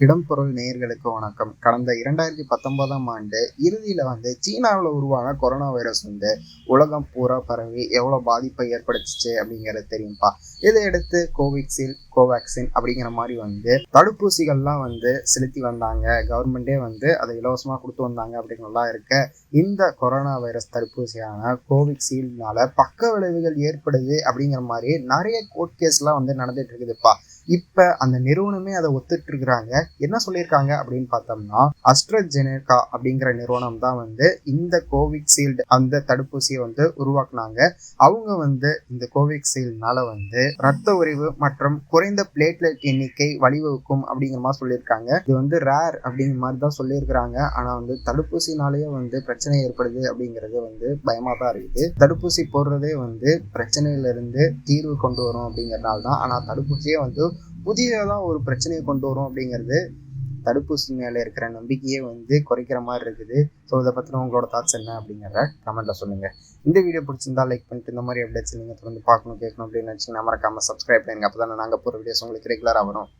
இடம்பொருள் நேயர்களுக்கு வணக்கம். கடந்த இரண்டாயிரத்தி பத்தொன்பதாம் ஆண்டு இறுதியில் வந்து சீனாவில் உருவான கொரோனா வைரஸ் வந்து உலகம் பூரா பரவி எவ்வளோ பாதிப்பை ஏற்படுத்துச்சு அப்படிங்கிறது தெரியும்ப்பா இதையடுத்து கோவிக்சில் கோவேக்சின் அப்படிங்கிற மாதிரி வந்து தடுப்பூசிகள்லாம் வந்து செலுத்தி வந்தாங்க. கவர்மெண்டே வந்து அதை இலவசமாக கொடுத்து வந்தாங்க அப்படிங்கிறலாம் இருக்க இந்த கொரோனா வைரஸ் தடுப்பூசியான கோவிக்சீல்னால பக்க விளைவுகள் ஏற்படுது அப்படிங்கிற மாதிரி நிறைய கோர்ட் கேஸ்லாம் வந்து நடந்துட்டு இருக்குதுப்பா. இப்போ அந்த நிறுவனமே அதை ஒத்துட்டு இருக்கிறாங்க என்ன சொல்லியிருக்காங்க அப்படின்னு பார்த்தோம்னா அஸ்ட்ரஜெனேகா அப்படிங்கிற நிறுவனம் தான் வந்து இந்த கோவிஷீல்டு அந்த தடுப்பூசியை வந்து உருவாக்குனாங்க. அவங்க வந்து இந்த கோவிக்சீல்ட்னால வந்து ரத்த உறைவு மற்றும் குறைந்த பிளேட்லெட் எண்ணிக்கை வழிவகுக்கும் அப்படிங்கிற மாதிரி சொல்லியிருக்காங்க. இது வந்து ரேர் அப்படிங்கிற மாதிரி தான் சொல்லியிருக்கிறாங்க. ஆனால் வந்து தடுப்பூசினாலேயே வந்து பிரச்சனை ஏற்படுது அப்படிங்கிறது வந்து பயமாக தான் இருக்குது. தடுப்பூசி போடுறதே வந்து பிரச்சனையிலிருந்து தீர்வு கொண்டு வரும் அப்படிங்கிறனால தான். ஆனால் தடுப்பூசியே வந்து புதியதாக ஒரு பிரச்சனையை கொண்டு வரும் அப்படிங்கிறது தடுப்பூசி மேலே இருக்கிற நம்பிக்கையே வந்து குறைக்கிற மாதிரி இருக்குது. ஸோ இதை பற்றின உங்களோட தாட்ஸ் என்ன அப்படிங்கிறத கமெண்ட்டில் சொல்லுங்கள் இந்த வீடியோ பிடிச்சிருந்தா லைக் பண்ணிட்டு இந்த மாதிரி அப்டேட்ஸ் நீங்கள் தொடர்ந்து பார்க்கணும் கேட்கணும் அப்படின்னு நினச்சிங்கன்னா மறக்காமல் சப்ஸ்கிரைப் பண்ணுங்க அப்போ தானே நாங்கள் போகிற வீடியோஸ் உங்களுக்கு ரெகுலராக வரும்.